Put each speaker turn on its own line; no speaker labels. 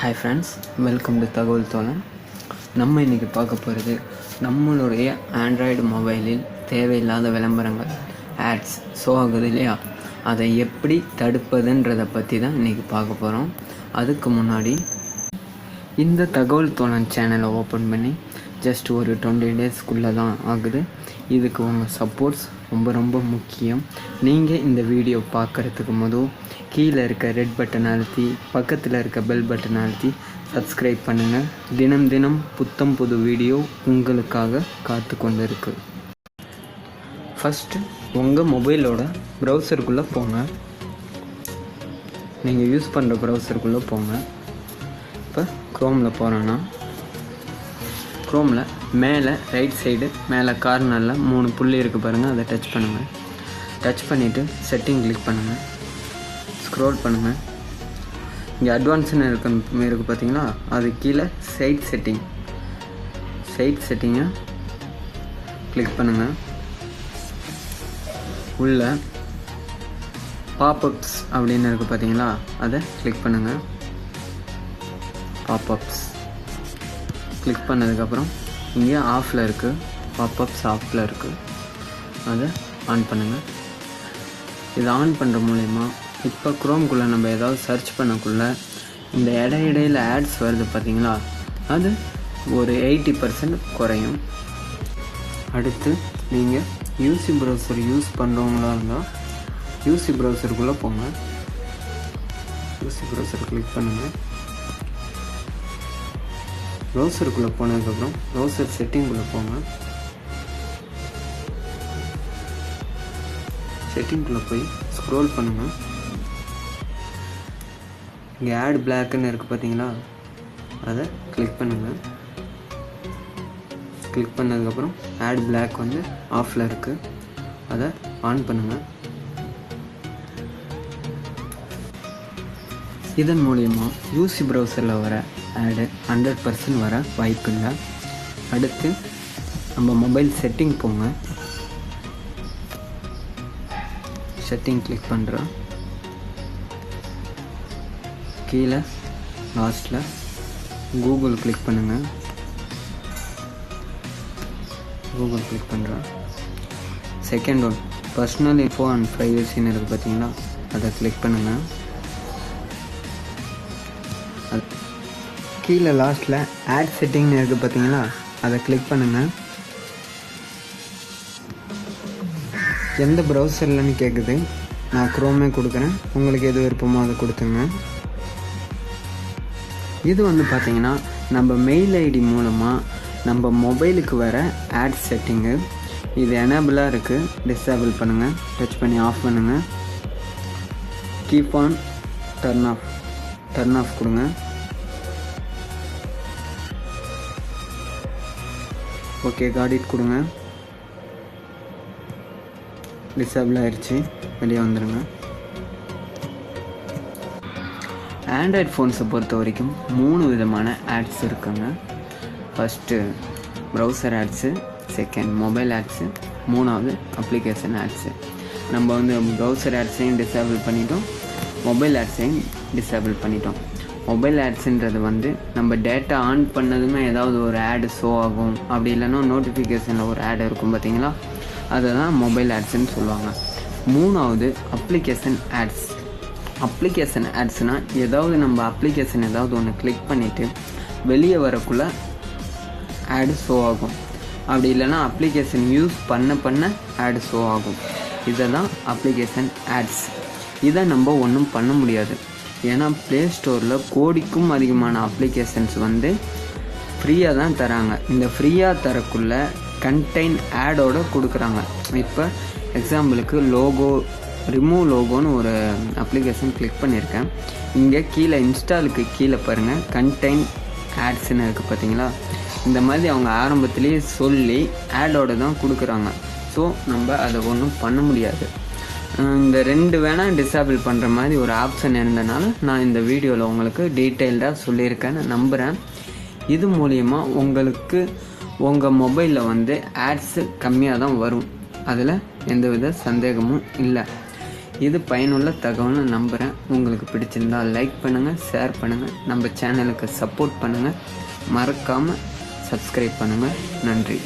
Hi friends welcome to தகவல் தோழன் நம்ம இன்றைக்கி பார்க்க போகிறது நம்மளுடைய ஆண்ட்ராய்டு மொபைலில் தேவையில்லாத விளம்பரங்கள் ஆட்ஸ் ஷோ ஆகுது இல்லையா? அதை எப்படி தடுப்பதுன்றதை பற்றி தான் இன்றைக்கி பார்க்க போகிறோம் அதுக்கு முன்னாடி இந்த தகவல் தோழன் சேனலை ஓப்பன் பண்ணி ஜஸ்ட் ஒரு டுவெண்ட்டி டேஸ்க்குள்ளே தான் ஆகுது. இதுக்கு உங்கள் சப்போர்ட்ஸ் ரொம்ப ரொம்ப முக்கியம். நீங்கள் இந்த வீடியோ பார்க்குறதுக்கு முதல் கீழே இருக்க ரெட் பட்டன் அழுத்தி பக்கத்தில் இருக்க பெல் பட்டன் அழுத்தி சப்ஸ்கிரைப் பண்ணுங்கள் தினம் தினம் புத்தம் புது வீடியோ உங்களுக்காக காத்து கொண்டு இருக்கு ஃபஸ்ட்டு உங்கள் மொபைலோட ப்ரௌசருக்குள்ளே போங்க. நீங்கள் யூஸ் பண்ணுற ப்ரௌசருக்குள்ளே போங்க. இப்போ க்ரோமில் போகிறேன்னா க்ரோமில் மேலே ரைட் சைடு மேலே கார்னரில் மூணு புள்ளி இருக்குது பாருங்கள் அதை டச் பண்ணுங்கள் டச் பண்ணிவிட்டு செட்டிங் கிளிக் பண்ணுங்கள் ஸ்க்ரோல் பண்ணுங்கள் இங்கே அட்வான்ஸ்னு இருக்கு இருக்குது பார்த்தீங்களா அது கீழே சைட் செட்டிங் சைட் செட்டிங்கை கிளிக் பண்ணுங்கள் உள்ள பாப்அப்ஸ் அப்படின்னு இருக்குது பார்த்தீங்களா அதை கிளிக் பண்ணுங்கள் பாப்அப்ஸ் கிளிக் பண்ணதுக்கப்புறம் இங்கே ஆஃபில் இருக்குது பாப்அப்ஸ் ஆஃபில் இருக்குது அதை ஆன் பண்ணுங்கள் இது ஆன் பண்ணுற மூலயமா இப்போ குரோம்குள்ளே நம்ம ஏதாவது சர்ச் பண்ணக்குள்ளே இந்த இடையிடையில் ஆட்ஸ் வருது பார்த்தீங்களா? அது ஒரு எயிட்டி பர்சன்ட் குறையும். அடுத்து நீங்கள் யூசி ப்ரௌசர் யூஸ் பண்ணுறவங்களா இருந்தால் யூசி ப்ரௌசருக்குள்ளே போங்க. யூசி ப்ரௌசர் கிளிக் பண்ணுங்கள் ப்ரௌசருக்குள்ளே போனதுக்கப்புறம் ப்ரௌசர் செட்டிங்குள்ளே போங்க. செட்டிங்குள்ளே போய் ஸ்க்ரோல் பண்ணுங்கள் இங்கே ஆட் பிளாக்குன்னு இருக்குது பார்த்தீங்களா அதை கிளிக் பண்ணுங்கள் கிளிக் பண்ணதுக்கப்புறம் ஆட் பிளாக் வந்து ஆஃபில் இருக்குது அதை ஆன் பண்ணுங்கள் இதன் மூலயமா யூசி ப்ரௌசரில் வர ஆடு ஹண்ட்ரட் பர்சன்ட் வர வாய்ப்பு இல்லை அடுத்து நம்ம மொபைல் செட்டிங் போங்க. செட்டிங் கிளிக் பண்ணுறோம் கீழே லாஸ்ட்டில் கூகுள் கிளிக் பண்ணுங்கள் கூகுள் கிளிக் பண்ணுறோம் second one personal info and ப்ரைவசின்னு இருக்குது பார்த்தீங்களா அதை கிளிக் பண்ணுங்கள் கீழே லாஸ்ட்டில் ஆட் செட்டிங்னு இருக்குது பார்த்தீங்களா அதை கிளிக் பண்ணுங்கள் எந்த ப்ரௌசர்லன்னு கேட்குது நான் க்ரோமே கொடுக்குறேன். உங்களுக்கு எது விருப்பமோ அதை கொடுத்துங்க. இது வந்து பார்த்தீங்கன்னா நம்ம மெயில் ஐடி மூலமாக நம்ம மொபைலுக்கு வர ஆட் செட்டிங்கு இது எனேபிளாக இருக்குது டிசேபிள் பண்ணுங்கள் டச் பண்ணி ஆஃப் பண்ணுங்கள் keep on turn off turn off கொடுங்க. ஓகே காடிட் கொடுங்க. டிசேபிள் ஆயிடுச்சு வெளியே வந்துடுங்க ஆண்ட்ராய்ட் ஃபோன்ஸை பொறுத்த வரைக்கும் மூணு விதமான ஆட்ஸ் இருக்குங்க. First browser ads second mobile ads மூணாவது அப்ளிகேஷன் ஆட்ஸு நம்ம வந்து ப்ரௌசர் ஆட்ஸையும் டிசேபிள் பண்ணிட்டோம். மொபைல் ஆட்ஸையும் டிசேபிள் பண்ணிட்டோம். மொபைல் ஆட்ஸுன்றது வந்து நம்ம டேட்டா ஆன் பண்ணதுமே ஏதாவது ஒரு ஆடு ஷோ ஆகும். அப்படி இல்லைன்னா நோட்டிஃபிகேஷனில் ஒரு ஆட் இருக்கும் பார்த்தீங்களா? அதை தான் மொபைல் ஆட்ஸுன்னு சொல்லுவாங்க. மூணாவது அப்ளிகேஷன் ஆட்ஸ் அப்ளிகேஷன் ஆட்ஸ்னால் ஏதாவது நம்ம அப்ளிகேஷன் ஏதாவது ஒன்று கிளிக் பண்ணிவிட்டு வெளியே வரக்குள்ள ஆடு ஷோ ஆகும். அப்படி இல்லைன்னா அப்ளிகேஷன் யூஸ் பண்ண பண்ண ஆடு ஷோ ஆகும். இதை தான் அப்ளிகேஷன் ஆட்ஸ் இதை நம்ம ஒன்றும் பண்ண முடியாது. ஏன்னா ப்ளே ஸ்டோரில் கோடிக்கும் அதிகமான அப்ளிகேஷன்ஸ் வந்து ஃப்ரீயாக தான் தராங்க. இந்த ஃப்ரீயாக தரக்குள்ள கண்டெயின் ஆடோட கொடுக்குறாங்க. இப்போ எக்ஸாம்பிளுக்கு லோகோ ரிமூவ் லோகோன்னு ஒரு அப்ளிகேஷன் கிளிக் பண்ணியிருக்கேன் இங்கே கீழே இன்ஸ்டாலுக்கு கீழே பாருங்கள் கண்டெயின் ஆட்ஸ்ன்னு இருக்குது பார்த்தீங்களா இந்த மாதிரி அவங்க ஆரம்பத்துலேயே சொல்லி ஆடோட தான் கொடுக்குறாங்க. ஸோ நம்ம அதை ஒன்றும் பண்ண முடியாது. இந்த ரெண்டு வேணால் டிசேபிள் பண்ணுற மாதிரி ஒரு ஆப்ஷன் இருந்தனால நான் இந்த வீடியோவில் உங்களுக்கு டீட்டெயில்டாக சொல்லியிருக்கேன்னு நம்புகிறேன் இது மூலிமா உங்களுக்கு உங்கள் மொபைலில் வந்து ஆட்ஸு கம்மியாக தான் வரும். அதில் எந்தவித சந்தேகமும் இல்லை. இது பயனுள்ள தகவல்னு நம்புகிறேன் உங்களுக்கு பிடிச்சிருந்தா லைக் பண்ணுங்கள் ஷேர் பண்ணுங்கள் நம்ம சேனலுக்கு சப்போர்ட் பண்ணுங்கள் மறக்காமல் சப்ஸ்கிரைப் பண்ணுங்கள் நன்றி.